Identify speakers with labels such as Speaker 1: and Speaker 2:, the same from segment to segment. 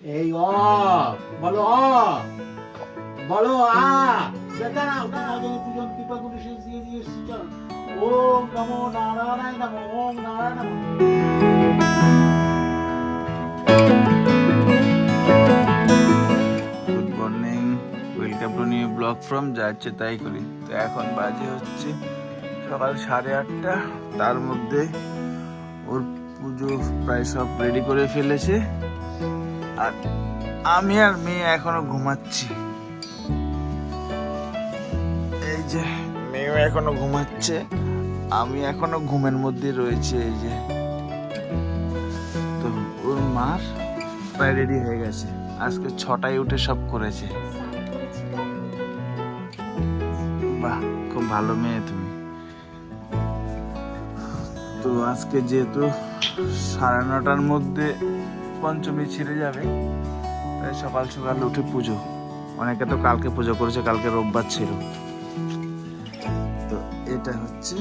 Speaker 1: এই অ বলো অ বলো আ দাঁড়াও দাঁড়াও যদি পূজন কৃপা করে শেষ দিয়ে দিয়ে এসছি চল ওম নমো নারায়ণায় নমো ওম Narayan
Speaker 2: good to new blog from যাচ্ছে তাই করি তো এখন বাজে হচ্ছে সকাল সাড়ে আটটা। তার মধ্যে ওর পুজো প্রায় সব রেডি করে ফেলেছে। আর আমি আর মেয়ে এখনও ঘুমাচ্ছি। এই যে মেয়েও এখনও ঘুমাচ্ছে, আমি এখনও ঘুমের মধ্যে রয়েছে, এই যে। তো ওর মার প্রায় রেডি হয়ে গেছে। আজকে ছটায় উঠে সব করেছে। বাহ, খুব ভালো মেয়ে তুমি। তো আজকে যেহেতু সাড়ে নটার মধ্যে পঞ্চমী ছিঁড়ে যাবে। তাই সকাল সকাল উঠে পুজো। অনেকে তো কালকে পুজো করেছে, কালকে রোববার ছিল। তো এটা হচ্ছে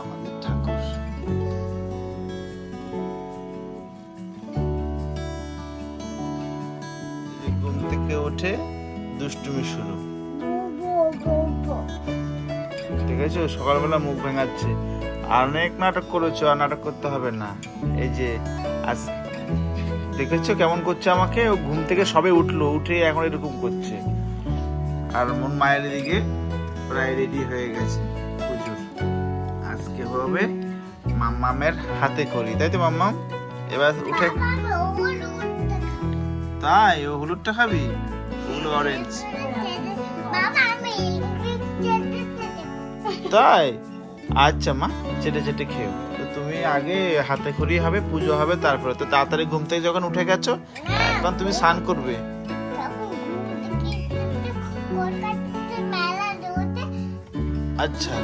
Speaker 2: আমাদের ঠাকুর। ঘুম থেকে উঠে দুষ্টুমি শুরু। ঠিক আছে সকালবেলা মুখ ভেঙাচ্ছে। আর অনেক নাটক করেছ, আর নাটক করতে হবে না। এই যে আজ দেখেছ কেমন করছে আমাকে? ও ঘুম থেকে সবে উঠল, উঠে এখন এরকম করছে। আর মন মায়ের দিকে প্রায় রেডি হয়ে গেছে। আজকে হবে মাম্মামের হাতে করি তাই তো মাম্মাম? এবার উঠে তাই, ও হলুদটা খাবি? ওগুলো অরেঞ্জ তাই? আচ্ছা মা, চেটে চেটে তুমি আগে হাতে খড়ি হবে, পুজো হবে, তারপরে তো তাড়াতাড়ি ঘুম থেকে যখন উঠে গেছো, এখন তুমি স্নান করবে। আচ্ছা।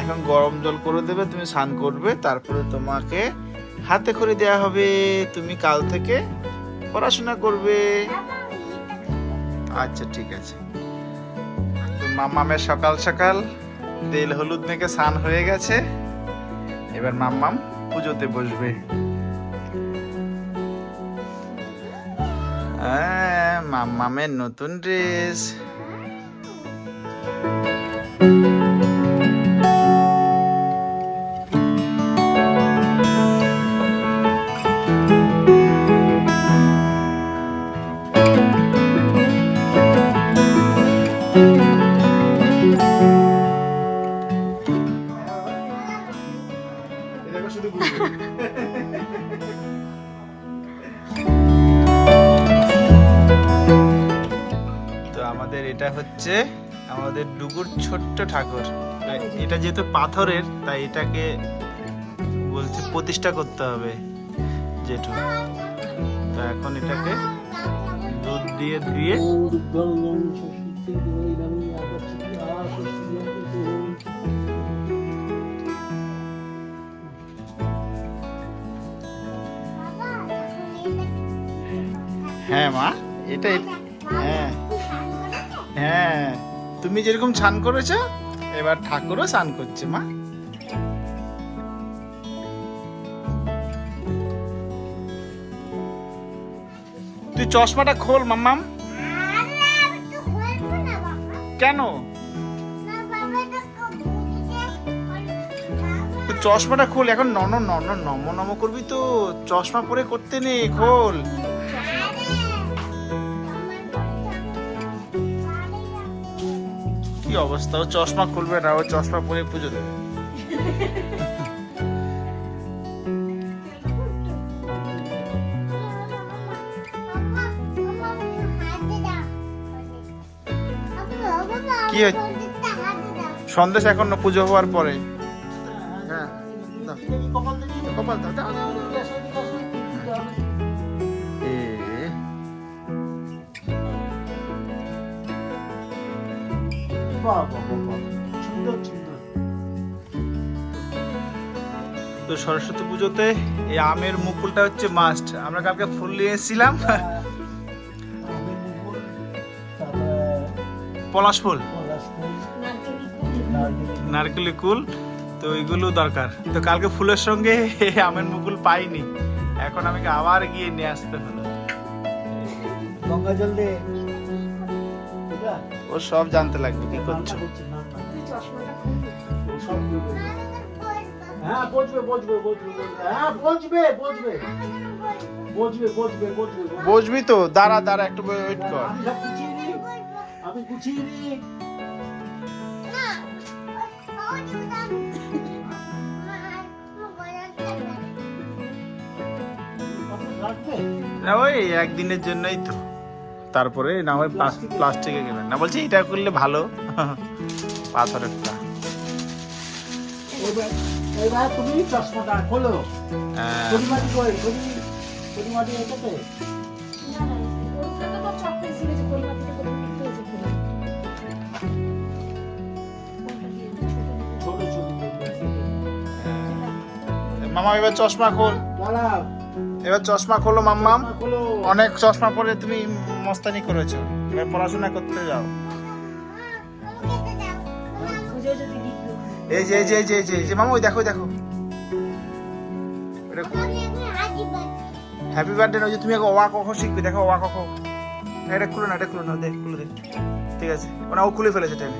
Speaker 2: এখন গরম জল করে দেবে, তুমি স্নান করবে, তারপরে তোমাকে হাতে খড়ি দেওয়া হবে। তুমি কাল থেকে পড়াশোনা করবে। আচ্ছা ঠিক আছে। তো মাম্মামের সকাল সকাল। তেল হলুদ মেখে স্নান হয়ে গেছে। এবার মাম্মাম পুজোতে বসবে। হ্যাঁ, মাম্মামের নতুন ড্রেস। আমাদের ডুগুর ছোট্ট ঠাকুর। এটা যেহেতু পাথরের, তাই এটাকে বলছে প্রতিষ্ঠা করতে হবে জেঠু তো এখন এটাকে দুধ দিয়ে ধুয়ে হ্যাঁ মা, এটা হ্যাঁ তুমি যেরকম স্নান করেছ, এবার ঠাকুরও স্নান করছে, মা। তুই চশমাটা খোল, মাম্মাম। কেন? চশমাটা খোল, এখন নন নন, নম নম করবি তো। চশমা পরে করতে নেই, খোল। অবস্থা। ও চশমা খুলবে না, ও চশমা পরে পুজো দেবে। কি সন্দেশ এখন পুজো হওয়ার পরে। হ্যাঁ।
Speaker 1: কপাল বাহ বাহ বাহ, বাহ। সুন্দর সুন্দর।
Speaker 2: তো সরস্বতী পুজোতে এই আমের মুকুলটা হচ্ছে মাস্ট আমরা কালকে ফুল নিয়ে এসেছিলাম পলাশ ফুল।
Speaker 1: নারকেল,
Speaker 2: কুল। তো ওইগুলো দরকার। তো কালকে ফুলের সঙ্গে এই আমের মুকুল পাইনি। এখন আমাকে আবার গিয়ে নিয়ে আসতে হলো।
Speaker 1: গঙ্গা জল দে বুঝলা?
Speaker 2: ও সব জানতে লাগবে কি করছ।
Speaker 1: হ্যাঁ বসবে বসবে বসবে বসবে। হ্যাঁ বসবে বসবে। বসবে বসবে বসবে
Speaker 2: বুঝবি তো দাঁড়া দাঁড়া একটু ওয়েট কর।
Speaker 1: আমি গুছিয়ে নিই।
Speaker 2: ওই একদিনের জন্যই তো। তারপরে না হয়
Speaker 1: প্লাস্টিকে।
Speaker 2: প্লাস্টিকে গেলেন না বলছি এটা করলে ভালো। পাথরেরটা।
Speaker 1: এবার তুমি চশমাটা খোলো। পরিমাটি কই? পরিমাটি এটাতে।
Speaker 2: মামা এবার চশমা খোল। এবার চশমা খোলো মাম্মাম। অনেক চশমা পরে তুমি মস্তানি করেছ। এবার পড়াশোনা করতে যাও। এই যে এই যে এই যে এই যে এই যে, মামা, ওই দেখো দেখো। হ্যাপি বার্থডে ওই যে তুমি আগে অওয়া কখ শিখবে, দেখো অওয়া কখ এটা খুলো না এটা খুলো না দেখ, খুলে দে ঠিক আছে। ওনা, ও খুলে ফেলেছে টাইমে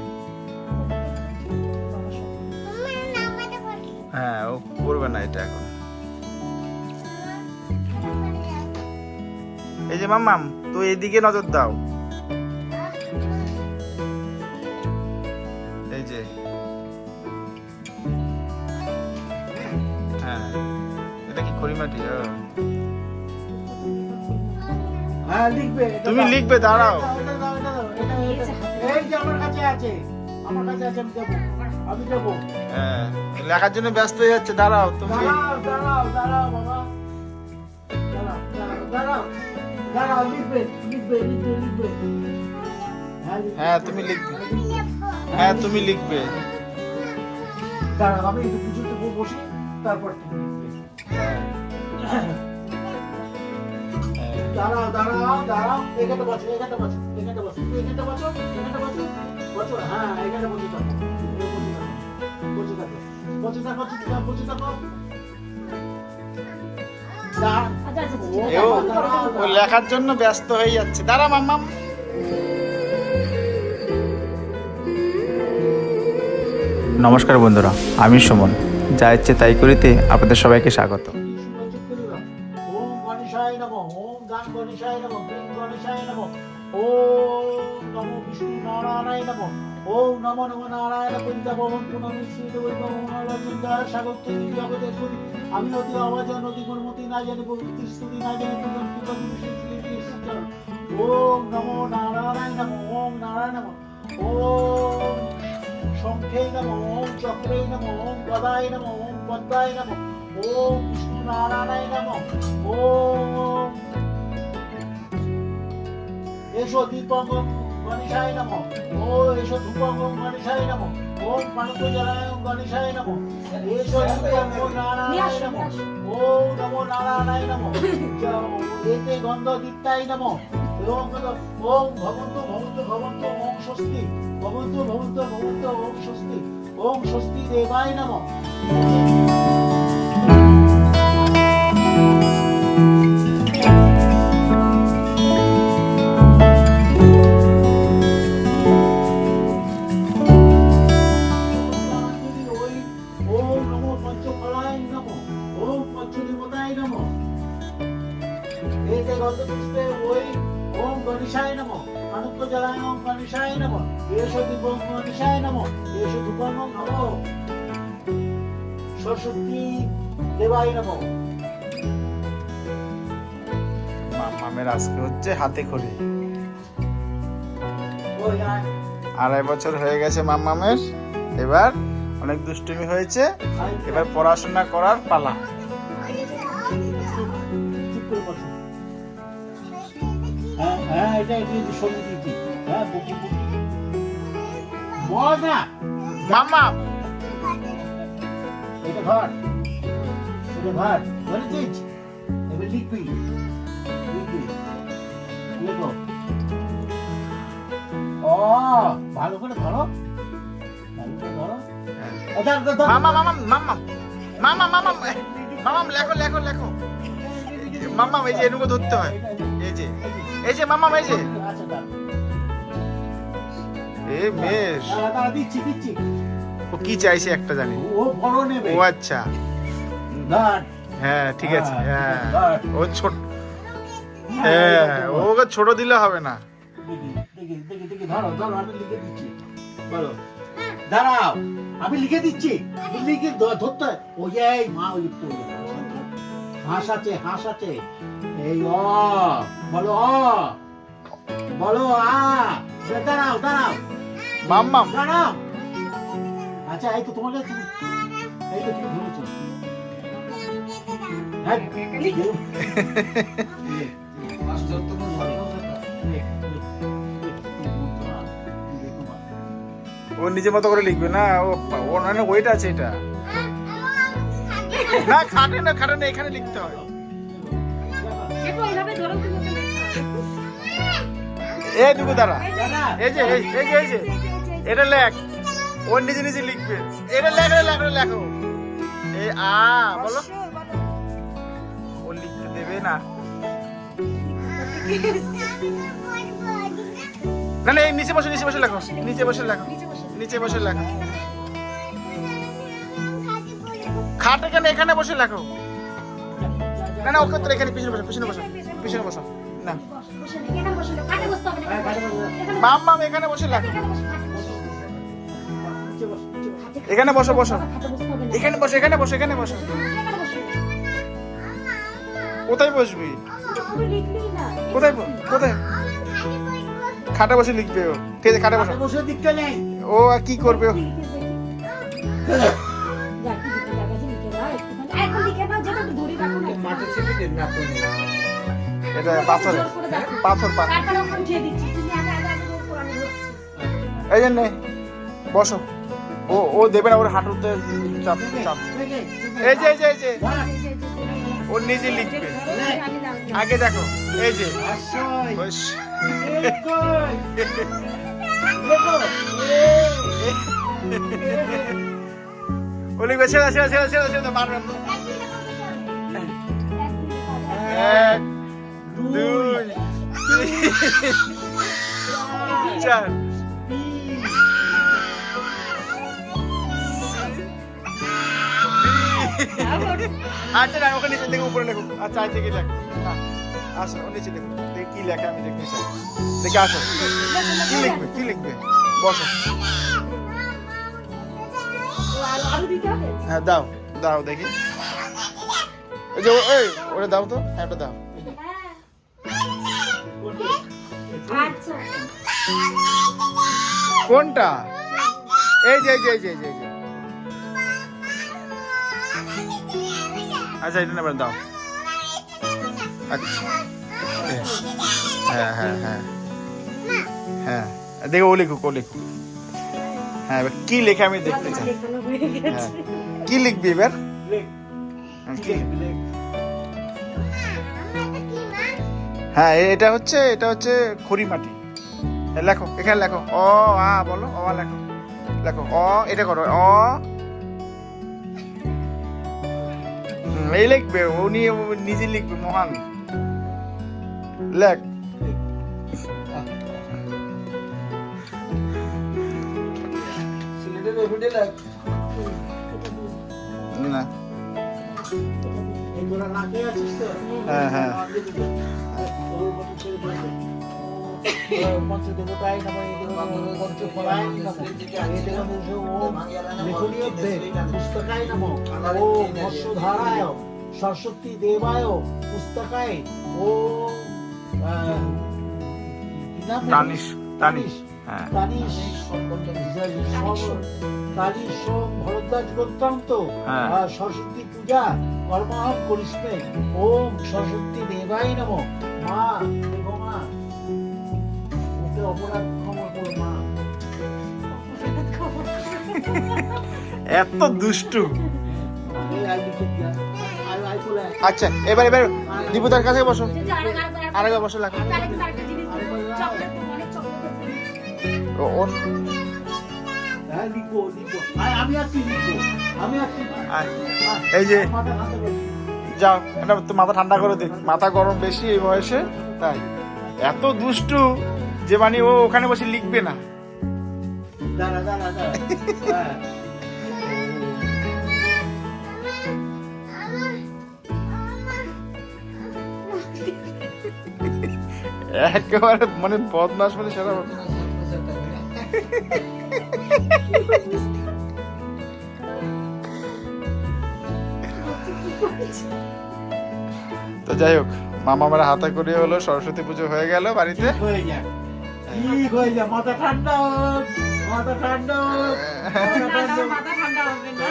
Speaker 2: হ্যাঁ ও করবে না এটা এখন। এই যে মাম্মাম তো এদিকে নজর দাও। এই যে। হ্যাঁ এটা কি খড়িমাটি
Speaker 1: হ্যাঁ
Speaker 2: তুমি। লিখবে, দাঁড়াও। হ্যাঁ লেখার জন্য ব্যস্ত হয়ে যাচ্ছে দাঁড়াও তুমি
Speaker 1: দাঁড়াও দাঁড়াও দাঁড়াও বাবা। দাঁড়াও দাঁড়াও।
Speaker 2: হ্যাঁ তুমি লিখবে। হ্যাঁ তুমি লিখবে।
Speaker 1: দাঁড়াও আমি একটু কিছুতে বসি তারপর তুমি দাঁড়াও দাঁড়াও দাঁড়াও এখানে বসো এখানে বসো এখানে বসো এখানে বসো এখানে বসো বসো হ্যাঁ এখানে বসে থাকো। বসে থাকো বসে থাকো বসে থাকো বসে থাকো।
Speaker 2: ও লেখার জন্য ব্যস্ত হয়ে যাচ্ছে। দাঁড়া মাম্মাম নমস্কার বন্ধুরা আমি সুমন। যা ইচ্ছে তাই করিতে আপনাদের সবাইকে স্বাগত।
Speaker 1: ওম গণেশায় নম ওম গান গণেশায় নম গ্রীম গণেশায় নম ওম বিষ্ণু ওম নমো নমো নারায়ণ বৃন্দাবন পুনমিশ্রিত বৈভবমহালচন্দ্র স্বাগত জগতে করি আমি অতি আওয়াজ নদী গুণমতি না জানি পবিত্র স্তুতি না জানি পূজন ওম নমো নারায়ণায় ওম নারায়ণ ওম শঙ্খে নম চক্রে নম, ওম গদায় নম, ওম ওম বিষ্ণু নারায়ণায় নম। এসো দীপঙ্গম গণেশায় নম। ও এসো ধূপঙ্গম গণেশায় নম। ওম পানুপজলায় গণেশায় নম। এসো দীপঙ্গম নারায়ণায় নম। ওম নমো নারায়ণায় নম। এতে গন্ধ দীপ্তায় নম ওম ওম ভবন্ত ভবন্ত ভবন্ত ওম স্বস্তি। ভবন্ত ভবন্ত ভবন্ত ওম স্বস্তি। ওম স্বস্তি দেবায় নম। এতে গন্ধ ওই ওম গণেশায় নমো। জলায় ওম গণেশায় নমো। এসো দীপং গণেশায় নমো এসো নমো। সরস্বতী দেবায় নমো।
Speaker 2: মাম্মামের আজকে হচ্ছে হাতে খড়ি। আড়াই বছর হয়ে গেছে মাম্মামের এবার অনেক দুষ্টুমি হয়েছে। এবার পড়াশোনা করার পালা।
Speaker 1: হ্যাঁ এটা হ্যাঁ বুকি বুকি এটা ঘর এটা ঘর বলেছিস এবার লিখবি। লিখবি। লেখো। ও ভালো করে ধরো। ভালো করে ধরো।
Speaker 2: মামা মামা মামা। মামা মামা মামাম লেখো লেখো লেখো। মাম্মা এই যে এনুকো ধরতে হয়। এই যে মামা এই যে।
Speaker 1: আচ্ছা
Speaker 2: এ
Speaker 1: দিচ্ছি দিচ্ছি।
Speaker 2: ও কি চাইছে একটা জানি?
Speaker 1: ও বড় নেবে।
Speaker 2: ও আচ্ছা। হ্যাঁ ঠিক আছে হ্যাঁ।
Speaker 1: হ্যাঁ।
Speaker 2: ও ছোট হ্যাঁ ওকে ছোট দিলে হবে না।
Speaker 1: দেখি, দেখি, দেখি, দেখি, ধরো, ধরো, আমি লিখে দিচ্ছি। দাঁড়াও আমি লিখে দিচ্ছি। লিখে ধরতে ওই মা ওই পড়ে গেল। হাঁস আছে এই অ বলো অ। বলো আ। দাঁড়াও দাঁড়াও।
Speaker 2: মাম্মাম
Speaker 1: দাঁড়াও। আচ্ছা এই তো তোমাকে এই তো তুমি ধরেছো। হ্যাঁ,
Speaker 2: ও নিজের মতো করে লিখবে না ও ও মানে ওইট আছে এটা। না, খাটে না খাটে না, এখানে লিখতে হয়। এই দুগু দাঁড়া। এই যে এই যে এই যে, এটা লেখ। ও নিজে নিজে লিখবে। এটা লেখ লেখ লেখো। এই আ, বলো। ও লিখতে দেবে না। না না, এই নিচে বসে নিচে বসে লেখো। নিচে বসে লেখো।
Speaker 3: নিচে বসে
Speaker 2: লেখো। খাটে কেন এখানে বসে লেখো না না ওকে তো এখানে পিছনে বসো পিছনে বসো পিছনে বসো না
Speaker 3: এখানে। এখানে
Speaker 2: মাম মাম এখানে বসে লেখো
Speaker 3: এখানে বসে, বসে।
Speaker 2: এখানে বসো। এখানে বসো এখানে বসো এখানে
Speaker 3: এখানে।
Speaker 2: কোথায় বসবি। কোথায় কোথায় খাটে বসে লিখবে ও ঠিক আছে খাটে বসো ও আর কি করবে ও? এটা পাথর। পাথর পাথর। এই জন্য বসো ও ও দেবে না ওর হাঁটুতে চাপ চাপ এই যে এই যে এই যে ও নিজে লিখবে আগে দেখো এই যে বস। ও লিখবে ছেড়ে ছেড়ে ছেড়ে ছেড়ে ছেড়ে মারবে। এক দুই চার। আচ্ছা না ওখানে দেখো উপরে লেখো। আচ্ছা আচ্ছা কি লেখো। আসো নিচে দেখো দেখি কি লেখে আমি দেখতে চাই দেখে আসো। কি লিখবে কি লিখবে? বসো। হ্যাঁ দাও দাও, দেখি। এই যে ওই ওটা দাও তো। হ্যাঁ ওটা দাও। কোনটা? এই যে এই যে এই যে এই যে, আচ্ছা এটা নেবার দাও। আচ্ছা। হ্যাঁ হ্যাঁ হ্যাঁ হ্যাঁ। দেখো ও লিখুক ও লিখুক। হ্যাঁ এবার কি লেখে আমি দেখতে চাই।
Speaker 3: হ্যাঁ
Speaker 2: কি লিখবি এবার? হ্যাঁ, কি লিখবি? হ্যাঁ এটা হচ্ছে এটা হচ্ছে খড়ি মাটি লেখো এখানে লেখো অ আ বলো অ লেখো লেখো অ এটা করো অ। এই লিখবে উনি নিজে লিখবে মহান। লেখ। না। হ্যাঁ, হ্যাঁ।
Speaker 1: পুস্তকায় সরস্বতী দেবায় পুস্তকায়?
Speaker 2: তানিশ তানিশ হ্যাঁ
Speaker 1: তানিশ তানিশ ভরদ্বাজ গন্তান্ত
Speaker 2: হ্যাঁ।
Speaker 1: সরস্বতী পূজা কর্মাহম করিস্মে ওম সরস্বতী দেবায় নম মা
Speaker 2: এত দুষ্টু। আচ্ছা এবার এবার দীপুদার কাছে বসো। আরেকবার বসে
Speaker 1: তুই
Speaker 2: আয়। এই যে, যাও এটা তো মাথা ঠান্ডা করে দিক মাথা গরম বেশি এই বয়সে, তাই। এত দুষ্টু। যে মানে ও ওখানে বসে লিখবে না।
Speaker 1: হ্যাঁ।
Speaker 2: একেবারে মানে বদমাস মানে সেটা তো যাই হোক মামা আমার হাতে করে হলো সরস্বতী পুজো হয়ে গেল বাড়িতে।
Speaker 1: হয়ে যাক ঠিক হয়ে যাক মাথা ঠান্ডা হোক মাথা ঠান্ডা হোক মাথা ঠান্ডা
Speaker 3: মাথা ঠান্ডা হবে না।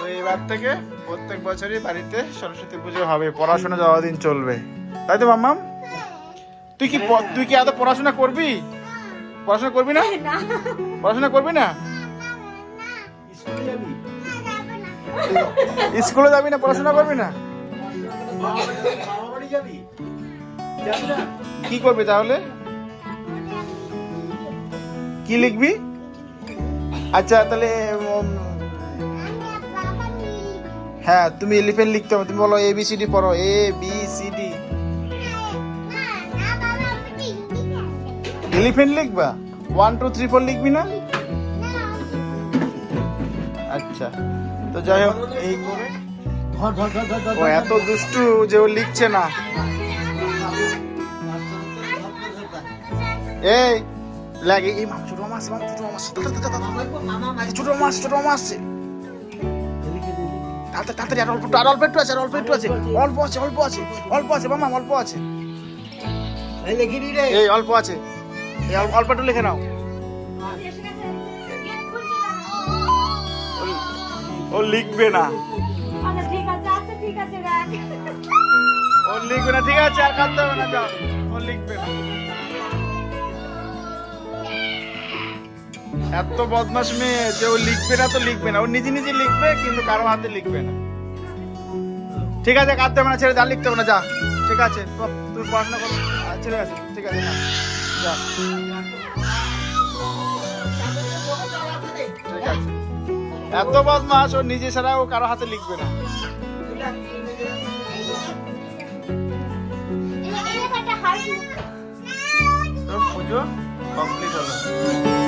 Speaker 2: তো এবার থেকে প্রত্যেক বছরই বাড়িতে সরস্বতী পুজো হবে পড়াশোনা দিন চলবে। তাই তো মাম্মাম? তুই কি প- তুই কি এত পড়াশোনা করবি? পড়াশোনা করবি না? পড়াশোনা করবি না?
Speaker 1: স্কুলে যাবি
Speaker 2: না পড়াশোনা করবি না?
Speaker 1: বাবা বাড়ি- বাবা বাড়ি যাবি? যাবি না?
Speaker 2: কি করবি তাহলে? কি লিখবি? আচ্ছা তাহলে হ্যাঁ তুমি এলিফেন্ট লিখতে হবে। তুমি বলো এ বি সি ডি পড়ো। A B C D elephant লিখবা? ওয়ান টু থ্রি ফোর লিখবি না? আচ্ছা তো যাই হোক, এই করে। ও, এত দুষ্টু যে ও লিখছে না। এই লাগে এই আসছে মাম ছোট। এই ছোট মামা ছোট মামা তাড়াতাড়ি আর অল্প আর অল্প একটু আছে আর অল্প একটু আছে অল্প আছে অল্প আছে অল্প আছে মামা অল্প আছে
Speaker 1: এই
Speaker 2: অল্প আছে এই অল্প- একটু লিখে নাও ও- লিখবে না
Speaker 3: আচ্ছা আচ্ছা
Speaker 2: ও লিখবে না ঠিক আছে আর কাঁদতে হবে না যাও ও লিখবে না এত বদমাস মেয়ে যে ও লিখবে না তো লিখবে না। ও নিজে নিজে লিখবে কিন্তু কারও হাতে লিখবে না। ঠিক আছে কাঁদতে হবে না ছেড়ে যা লিখতে হবে না যা। ঠিক আছে তো- তুমি পড়াশোনা করো। ছেড়ে আছে ঠিক আছে না যা। ঠিক আছে। এত বদমাস ও নিজে ছাড়া ও কারও হাতে লিখবে না। পুজো কমপ্লিট হলো।